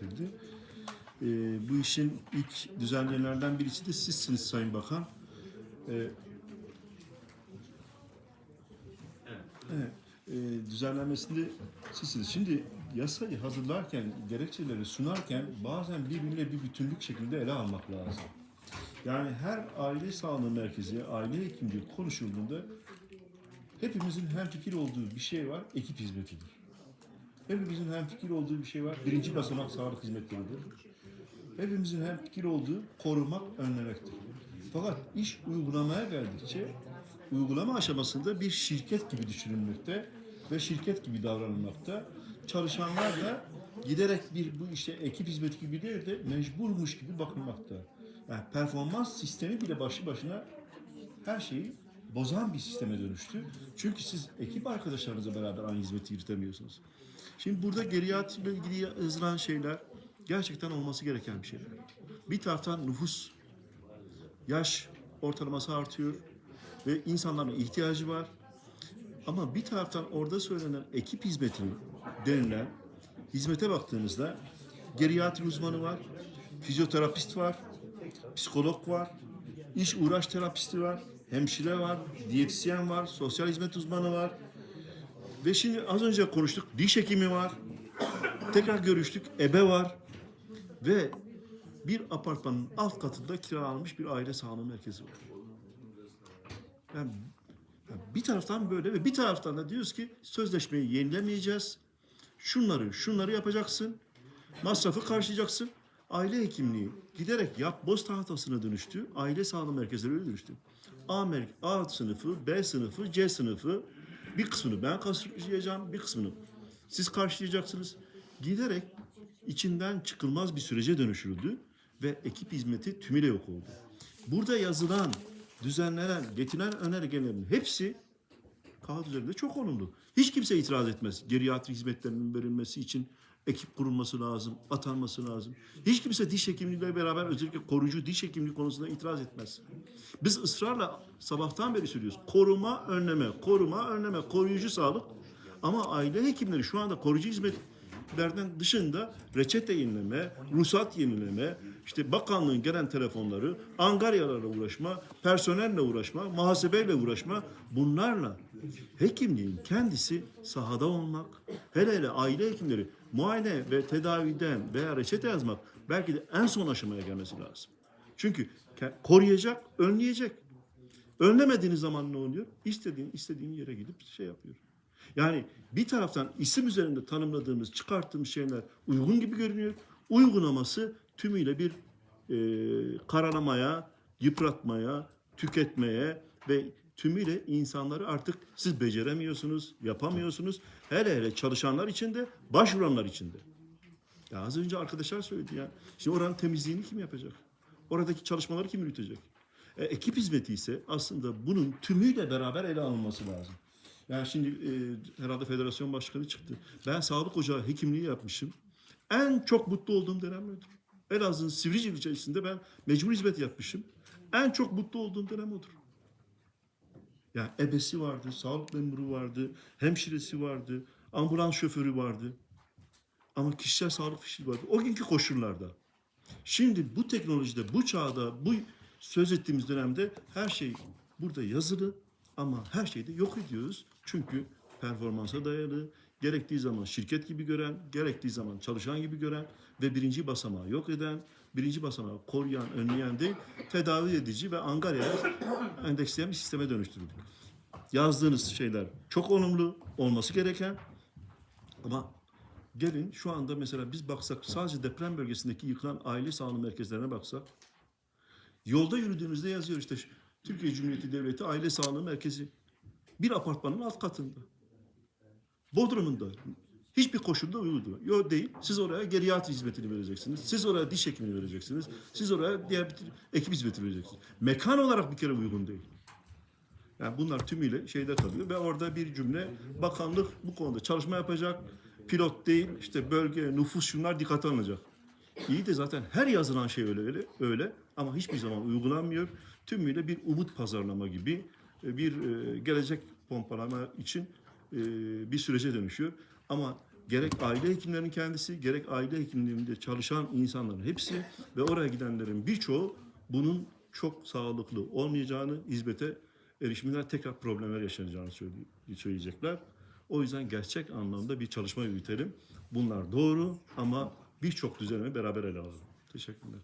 getirdi. E, bu işin ilk düzenleyenlerden birisi de sizsiniz Sayın Bakan. E, e, düzenlenmesinde sizsiniz. Şimdi yasayı hazırlarken, gerekçeleri sunarken bazen birbirine bir bütünlük şekilde ele almak lazım. Yani her aile sağlığı merkezi, aile hekimliği konuşulduğunda hepimizin hemfikir olduğu bir şey var, ekip hizmetidir. Hepimizin hemfikir olduğu bir şey var, birinci basamak sağlık hizmetleridir. Hepimizin hemfikir olduğu korumak, önlemektir. Fakat iş uygulamaya geldikçe uygulama aşamasında bir şirket gibi düşünülmekte ve şirket gibi davranılmakta. Çalışanlar da giderek bir bu işte ekip hizmeti gibi değil de mecburmuş gibi bakılmakta. Yani performans sistemi bile başlı başına her şeyi bozan bir sisteme dönüştü. Çünkü siz ekip arkadaşlarınızla beraber aynı hizmeti yürütemiyorsunuz. Şimdi burada geriatriyle ilgili yazılan şeyler gerçekten olması gereken bir şeyler. Bir taraftan nüfus, yaş ortalaması artıyor ve insanların ihtiyacı var. Ama bir taraftan orada söylenen ekip hizmeti denilen hizmete baktığımızda geriatri uzmanı var, fizyoterapist var, psikolog var, iş uğraş terapisti var, hemşire var, diyetisyen var, sosyal hizmet uzmanı var. Ve şimdi az önce konuştuk, diş hekimi var. Tekrar görüştük, ebe var. Ve bir apartmanın alt katında kiralanmış bir aile sağlığı merkezi var. Yani bir taraftan böyle ve bir taraftan da diyoruz ki sözleşmeyi yenilemeyeceğiz. Şunları, şunları yapacaksın. Masrafı karşılayacaksın. Aile hekimliği giderek yap boz tahtasına dönüştü. Aile sağlığı merkezleri dönüştü. A, A sınıfı, B sınıfı, C sınıfı bir kısmını ben karşılayacağım, bir kısmını siz karşılayacaksınız. Giderek içinden çıkılmaz bir sürece dönüştürüldü ve ekip hizmeti tümüyle yok oldu. Burada yazılan, düzenlenen, getirilen önergelerin hepsi kağıt üzerinde çok olumlu. Hiç kimse itiraz etmez. Geriatri hizmetlerinin verilmesi için ekip kurulması lazım, atanması lazım. Hiç kimse diş hekimliğiyle beraber özellikle koruyucu diş hekimliği konusunda itiraz etmez. Biz ısrarla sabahtan beri söylüyoruz. Koruma, önleme, koruma, önleme, koruyucu sağlık. Ama aile hekimleri şu anda koruyucu hizmetlerden dışında reçete yenileme, ruhsat yenileme, işte bakanlığın gelen telefonları, angaryalarla uğraşma, personelle uğraşma, muhasebeyle uğraşma bunlarla hekimliğin kendisi sahada olmak, hele hele aile hekimleri muayene ve tedaviden veya reçete yazmak belki de en son aşamaya gelmesi lazım. Çünkü koruyacak, önleyecek. Önlemediğiniz zaman ne oluyor? İstediğin istediğin yere gidip şey yapıyor. Yani bir taraftan isim üzerinde tanımladığımız, çıkarttığımız şeyler uygun gibi görünüyor. Uygulaması tümüyle bir e, karalamaya, yıpratmaya, tüketmeye ve tümüyle insanları artık siz beceremiyorsunuz, yapamıyorsunuz. Hele hele çalışanlar için de, başvuranlar için de. Ya az önce arkadaşlar söyledi ya. Şimdi oranın temizliğini kim yapacak? Oradaki çalışmaları kim yürütecek? E, ekip hizmeti ise aslında bunun tümüyle beraber ele alınması lazım. Yani şimdi e, herhalde federasyon başkanı çıktı. Ben sağlık ocağı hekimliği yapmışım. En çok mutlu olduğum dönem odur. Elazığ'ın Sivrice ilçesinde ben mecbur hizmet yapmışım. En çok mutlu olduğum dönem odur. Yani ebesi vardı, sağlık memuru vardı, hemşiresi vardı, ambulans şoförü vardı. Ama kişisel sağlık fişi vardı. O günkü koşullarda. Şimdi bu teknolojide, bu çağda, bu söz ettiğimiz dönemde her şey burada yazılı ama her şeyi de yok ediyoruz. Çünkü performansa dayalı, gerektiği zaman şirket gibi gören, gerektiği zaman çalışan gibi gören ve birinci basamağı yok eden, birinci basamağı koruyan, önleyen değil, tedavi edici ve angaryaya endeksleyen bir sisteme dönüştürüldük. Yazdığınız şeyler çok olumlu, olması gereken ama gelin şu anda mesela biz baksak sadece deprem bölgesindeki yıkılan aile sağlığı merkezlerine baksak yolda yürüdüğümüzde yazıyor işte Türkiye Cumhuriyeti Devleti Aile Sağlığı Merkezi bir apartmanın alt katında. Bodrum'unda hiçbir koşulda uygun Yok değil. Siz oraya geriatri hizmetini vereceksiniz. Siz oraya diş hekimini vereceksiniz. Siz oraya diğer ekip hizmeti vereceksiniz. Mekan olarak bir kere uygun değil. Yani bunlar tümüyle şeyde kalıyor ve orada bir cümle bakanlık bu konuda çalışma yapacak. Pilot değil işte bölge, nüfus şunlar dikkate alınacak. İyi de zaten her yazılan şey öyle öyle, öyle ama hiçbir zaman uygulanmıyor. Tümüyle bir umut pazarlama gibi bir e, gelecek pompalama için bir sürece dönüşüyor. Ama gerek aile hekimlerinin kendisi, gerek aile hekimliğinde çalışan insanların hepsi ve oraya gidenlerin birçoğu bunun çok sağlıklı olmayacağını, hizmete erişimler tekrar problemler yaşanacağını söyle- söyleyecekler. O yüzden gerçek anlamda bir çalışma yürütelim. Bunlar doğru ama birçok düzenimi beraber ele alalım. Teşekkürler.